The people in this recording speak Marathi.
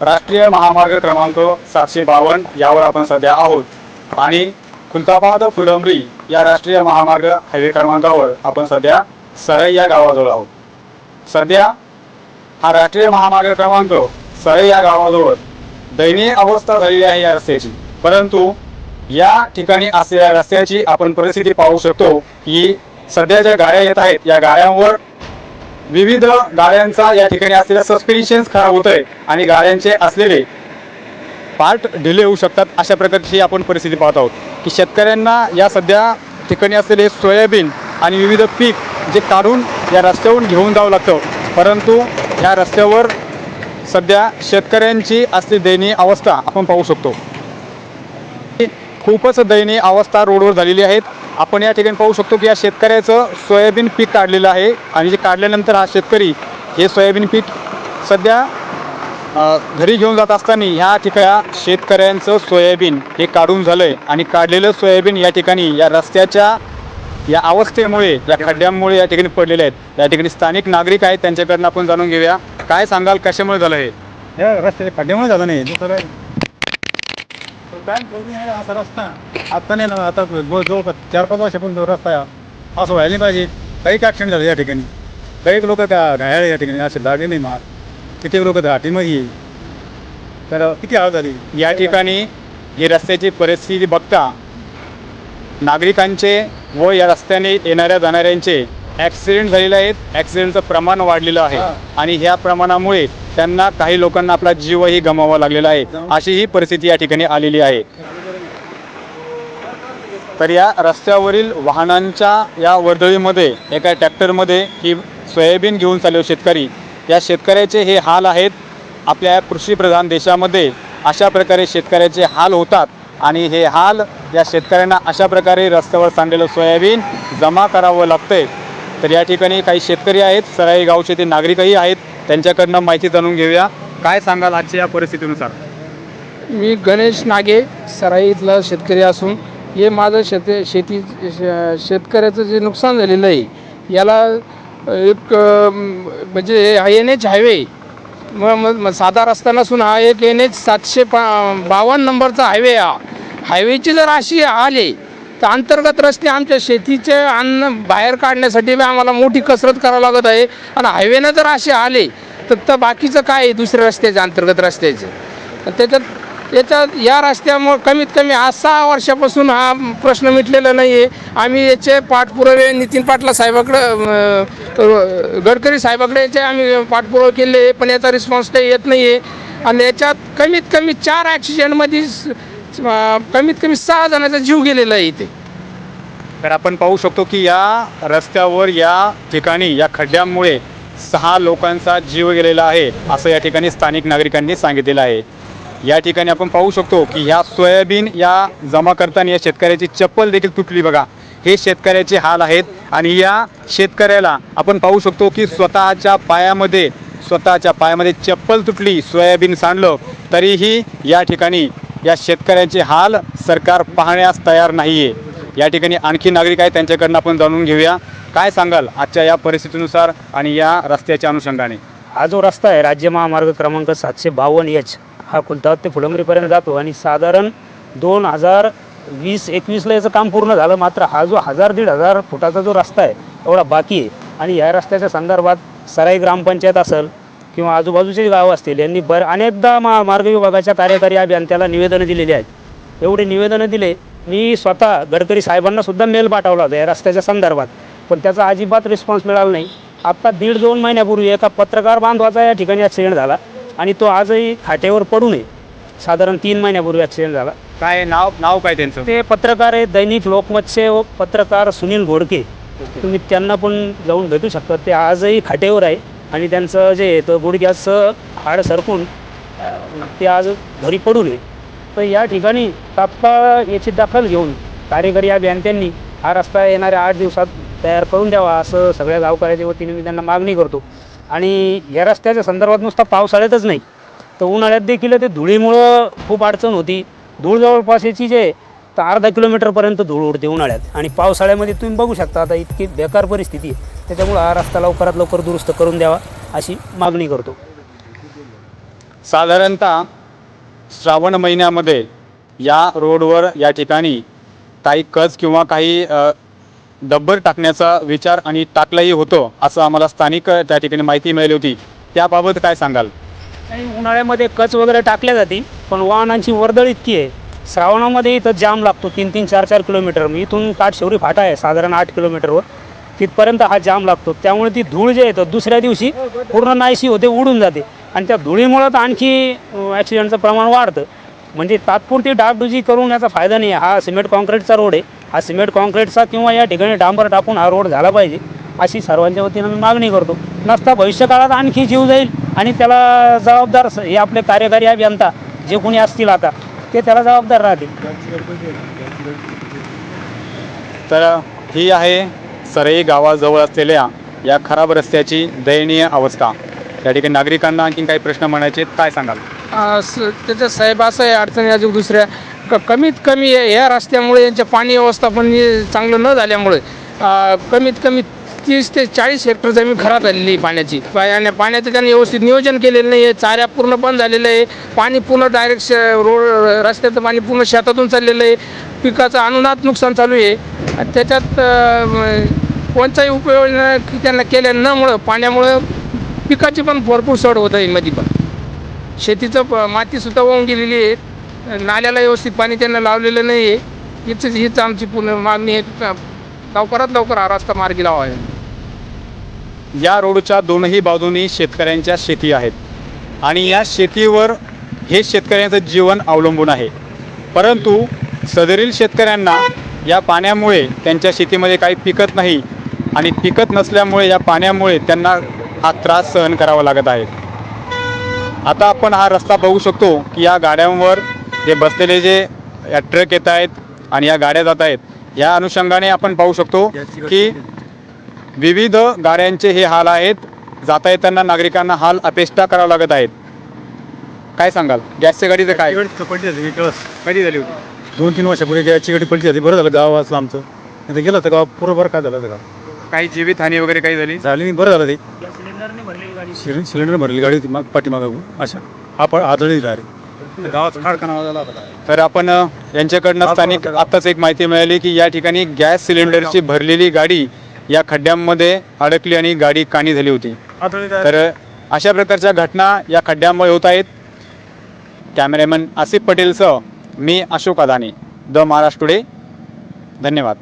राष्ट्रीय महामार्ग क्रमांक सातशे बावन्न यावर आपण सध्या आहोत. आणि खुलताबाद फुलंब्री या राष्ट्रीय महामार्ग हायवे क्रमांकावर आपण सध्या सरई या गावाजवळ आहोत. सध्या हा राष्ट्रीय महामार्ग क्रमांक सरई या गावाजवळ दयनीय अवस्था झालेली आहे या रस्त्याची. परंतु या ठिकाणी असलेल्या रस्त्याची आपण परिस्थिती पाहू शकतो की सध्या ज्या गाड्या येत आहेत या गाड्यांवर विविध गाड्यांचा या ठिकाणी असलेला सस्पेन्शन्स खराब होत आहे आणि गाड्यांचे असलेले पार्ट डिले होऊ शकतात अशा प्रकारची आपण परिस्थिती पाहत आहोत. की शेतकऱ्यांना या सध्या ठिकाणी असलेले सोयाबीन आणि विविध पीक जे काढून या रस्त्यावरून घेऊन जावं लागतं. परंतु या रस्त्यावर सध्या शेतकऱ्यांची असली दयनीय अवस्था आपण पाहू शकतो. खूपच दयनीय अवस्था रोडवर झालेली आहेत. आपण या ठिकाणी पाहू शकतो की या शेतकऱ्याचं सोयाबीन पीक काढलेलं आहे आणि जे काढल्यानंतर हा शेतकरी हे सोयाबीन पीक सध्या घरी घेऊन जात असताना ह्या ठिकाणी शेतकऱ्यांचं सोयाबीन हे काढून झालं आहे आणि काढलेलं सोयाबीन या ठिकाणी या रस्त्याच्या या अवस्थेमुळे या खड्ड्यांमुळे या ठिकाणी पडलेले आहेत. या ठिकाणी स्थानिक नागरिक आहेत त्यांच्याकडनं आपण जाणून घेऊया. काय सांगाल कशामुळे झालं हे? या रस्त्याच्या खड्ड्यामुळे झालं नाही. बोलू नाही, असा रस्ता. आता नाही ना आता जो जो चार पाच वर्षापासून जो रस्ता आहे, असं व्हायला नाही पाहिजे. काही ॲक्सिडेंट झाले या ठिकाणी? काही लोक त्या घायल या ठिकाणी असे लागले नाही मार. किती लोक घाटीमध्ये तर किती हाल झाली? या ठिकाणी ही रस्त्याची परिस्थिती बघता नागरिकांचे व या रस्त्याने येणाऱ्या जाणाऱ्यांचे ॲक्सिडेंट झालेले आहेत ॲक्सिडेंटचं प्रमाण वाढलेलं आहे. आणि ह्या प्रमाणामुळे त्यांना काही लोकांना आपला जीवही गमावा लागलेला आहे. अशी ही परिस्थिती या ठिकाणी आलेली आहे. तर या रस्त्यावरील वाहनांच्या या वर्दळीमध्ये एका ट्रॅक्टरमध्ये ही सोयाबीन घेऊन चालले शेतकरी या शेतकऱ्याचे हे हाल आहेत. आपल्या कृषीप्रधान देशामध्ये अशा प्रकारे शेतकऱ्याचे हाल होतात आणि हे हाल या शेतकऱ्यांना अशा प्रकारे रस्त्यावर सांडलेलं सोयाबीन जमा करावं लागतंय. तर या ठिकाणी काही शेतकरी आहेत सराई गावचे ते नागरिकही आहेत त्यांच्याकडनं माहिती जाणून घेऊया. काय सांगाल आजच्या या परिस्थितीनुसार? मी गणेश नागे सराई इथला शेतकरी असून हे माझं शेत शेती शेतकऱ्याचं जे नुकसान झालेलं आहे याला एक म्हणजे म्हणजे एन एच हायवे मग मग मग साधा रस्ता नसून हा एक एन एच सातशे पा बावन्न नंबरचा हायवे हा हायवेची जर अशी आली तर अंतर्गत रस्ते आमच्या शेतीचे अन्न बाहेर काढण्यासाठी बी आम्हाला मोठी कसरत करावं लागत आहे. आणि हायवेनं जर असे आले तर तर बाकीचं काय आहे दुसऱ्या रस्त्याचे अंतर्गत रस्त्याचे? त्याच्यात याच्यात या रस्त्यामुळं कमीत कमी आज सहा वर्षापासून हा प्रश्न मिटलेला नाही आहे आम्ही याचे पाठपुरावे नितीन पाटला साहेबाकडं गडकरी साहेबाकडे याचे आम्ही पाठपुरावे केले आहे, पण याचा रिस्पॉन्स काही येत नाही आहे आणि याच्यात कमीत कमी चार ॲक्सिडेंटमध्ये अं, कमीत कमी सहा जणांचा जीव गेलेला आहे इथे. तर आपण पाहू शकतो की या रस्त्यावर या ठिकाणी या खड्ड्यामुळे सहा लोकांचा जीव गेलेला आहे असं या ठिकाणी स्थानिक नागरिकांनी सांगितलेलं आहे. या ठिकाणी आपण पाहू शकतो की ह्या सोयाबीन या जमा करताना या शेतकऱ्याची चप्पल देखील तुटली बघा. हे शेतकऱ्याचे हाल आहेत आणि या शेतकऱ्याला आपण पाहू शकतो की स्वतःच्या पायामध्ये स्वतःच्या पायामध्ये चप्पल तुटली सोयाबीन सांडलं तरीही या ठिकाणी या शेतकऱ्यांचे हाल सरकार पाहण्यास तयार नाही आहे या ठिकाणी आणखी नागरिक आहेत त्यांच्याकडनं आपण जाणून घेऊया. काय सांगाल आजच्या या परिस्थितीनुसार आणि या रस्त्याच्या अनुषंगाने? हा जो रस्ता आहे राज्य महामार्ग क्रमांक सातशे बावन्न एच हा खुलताबाद ते फुलंबरीपर्यंत जातो आणि साधारण दोन हजार वीस एकवीसला याचं काम पूर्ण झालं. मात्र हा जो हजार दीड हजार फुटाचा जो रस्ता आहे एवढा बाकी आहे. आणि या रस्त्याच्या संदर्भात सराई ग्रामपंचायत असेल किंवा आजूबाजूचे गावं असतील यांनी बर अनेकदा मा मार्ग विभागाच्या कार्यकारी अभियंत्याला निवेदनं दिलेली आहेत. एवढे निवेदनं दिले मी स्वतः गडकरी साहेबांना सुद्धा मेल पाठवला होता या रस्त्याच्या संदर्भात. पण त्याचा अजिबात रिस्पॉन्स मिळाला नाही. आत्ता दीड दोन महिन्यापूर्वी एका पत्रकार बांधवाचा या ठिकाणी ॲक्सिडेंट झाला आणि तो आजही खाटेवर पडू नये. साधारण तीन महिन्यापूर्वी ॲक्सिडेंट झाला. काय नाव नाव काय त्यांचं? ते पत्रकार आहे दैनिक लोकमतचे व पत्रकार सुनील घोडके. तुम्ही त्यांना पण जाऊन भेटू शकता. ते आजही खाटेवर आहे. आणि त्यांचं जे आहे तर गुडघ्याचं हाड सरकून ते आज घरी पडू नये तर या ठिकाणी तात्काळ याची दखल घेऊन कार्यकारी बँकांनी हा रस्ता येणाऱ्या आठ दिवसात तयार करून द्यावा असं सगळ्या गावकऱ्याच्या वतीने मी त्यांना मागणी करतो. आणि या रस्त्याच्या संदर्भात नुसता पावसाळ्यातच नाही तर उन्हाळ्यात देखील ते धुळीमुळं खूप अडचण होती. धूळ जवळपास याची जे तर अर्धा किलोमीटरपर्यंत धूळ उडते उन्हाळ्यात. आणि पावसाळ्यामध्ये तुम्ही बघू शकता आता इतकी बेकार परिस्थिती आहे. त्याच्यामुळं हा रस्ता लवकरात लवकर दुरुस्त करून द्यावा अशी मागणी करतो. साधारणतः श्रावण महिन्यामध्ये या रोडवर या ठिकाणी काही कच किंवा काही डब्बर टाकण्याचा विचार आणि टाकलाही होतो असं आम्हाला स्थानिक त्या ठिकाणी माहिती मिळाली होती. त्याबाबत काय सांगाल? उन्हाळ्यामध्ये कच वगैरे टाकल्या जाते पण वाहनांची वर्दळ इतकी आहे. श्रावणामध्ये इथं जाम लागतो तीन तीन चार चार किलोमीटर. मी इथून काठशेवरी फाटा आहे साधारण आठ किलोमीटरवर. तिथपर्यंत हा जाम लागतो. त्यामुळे ती धूळ जे येतं दुसऱ्या दिवशी पूर्ण नाहीशी होते उडून जाते. आणि त्या धुळीमुळं तर आणखी ॲक्सिडेंटचं प्रमाण वाढतं. म्हणजे तात्पुरती डागडुजी करून याचा फायदा नाही हा सिमेंट कॉन्क्रीटचा रोड आहे. हा सिमेंट कॉन्क्रीटचा किंवा या ठिकाणी डांबर टाकून हा रोड झाला पाहिजे अशी सर्वांच्या वतीनं मी मागणी करतो. नसता भविष्यकाळात आणखी जीव जाईल आणि त्याला जबाबदार हे आपले कार्यकारी अभियंता जे कोणी असतील आता ते त्याला जबाबदार राहतील. तर ही आहे सरई गावाजवळ असलेल्या या खराब रस्त्याची दयनीय अवस्था. त्या ठिकाणी नागरिकांना आणखी काही प्रश्न म्हणायचे आहेत. काय सांगाल? आ, स- त्याचं साहेब असं आहे अडचणी अजून दुसऱ्या. क कमीत कमी या- या रस्त्यामुळे यांच्या पाणी व्यवस्थापन हे चांगलं न झाल्यामुळे आ, कमीत कमी तीस ते चाळीस हेक्टर जमीन खराब झालेली आहे पाण्याची. पाण्या पाण्याचं त्यांनी व्यवस्थित नियोजन केलेलं नाही आहे चाऱ्या पूर्ण बंद झालेलं आहे. पाणी पूर्ण डायरेक्ट रोड रस्त्याचं पाणी पूर्ण शेतातून चाललेलं आहे. पिकाचं अनुनात नुकसान चालू आहे. आणि त्याच्यात कोणताही उपयोग त्यांना केल्या नमुळं पाण्यामुळं पिकाची पण भरपूर सड होत आहे मध्ये पण शेतीचं प मातीसुद्धा वाहून गेलेली आहे. नाल्याला व्यवस्थित पाणी त्यांना लावलेलं नाही आहे हीच हीच आमची पूर्ण मागणी आहे. लवकरात लवकर हा रस्ता मार्गी लावावा. या रोडच्या दोनही बाजूनी शेतकऱ्यांच्या शेती आहेत. आणि या शेतीवर हे शेतकऱ्यांचं जीवन अवलंबून आहे. परंतु सदरील शेतकऱ्यांना या पाण्यामुळे त्यांच्या शेतीमध्ये काही पिकत नाही आणि पिकत नसल्यामुळे या पाण्यामुळे त्यांना हा त्रास सहन करावा लागत आहे. आता आपण हा रस्ता बघू शकतो की या गाड्यांवर जे बसलेले जे या ट्रक येत आहेत आणि या गाड्या जात आहेत या अनुषंगाने आपण पाहू शकतो की विविध गाड्यांचे हे हाल आहेत. जाता येताना नागरिकांना हाल अपेष्टा करावं लागत आहेत. काय सांगाल? गॅसच्या गाडीचं काय? गाडी पलटी झाली कधी झाली होती? दोन तीन वर्षापूर्वी गॅसची गाडी पलटी झाली. बरं झालं गाव वाचलं आमचं. नाही तर गेलं तर गाव पुरं बरं काय झालं होतं का काही जीवितहानी वगैरे काही झाली? झाली नाही बरं झालं ते. सिलेंडरने भरलेली गाडी. सिलें- सिलेंडर भरलेली गाडी होती माग पाठीमागं. अशा हा पण आदळी डायरेक्ट गावात खाडकाना झाला तर आपण अ, यांच्याकडनं स्थानिक आत्ताच एक माहिती मिळाली की या ठिकाणी गॅस सिलेंडरची भरलेली गाडी या खड्ड्यांमध्ये अडकली आणि गाडी काणी झाली होती. तर अशा प्रकारच्या घटना या खड्ड्यामुळे होत आहेत. कॅमेरामॅन आसिफ पटेलसह मी अशोक अदानी द महाराष्ट्र टुडे धन्यवाद.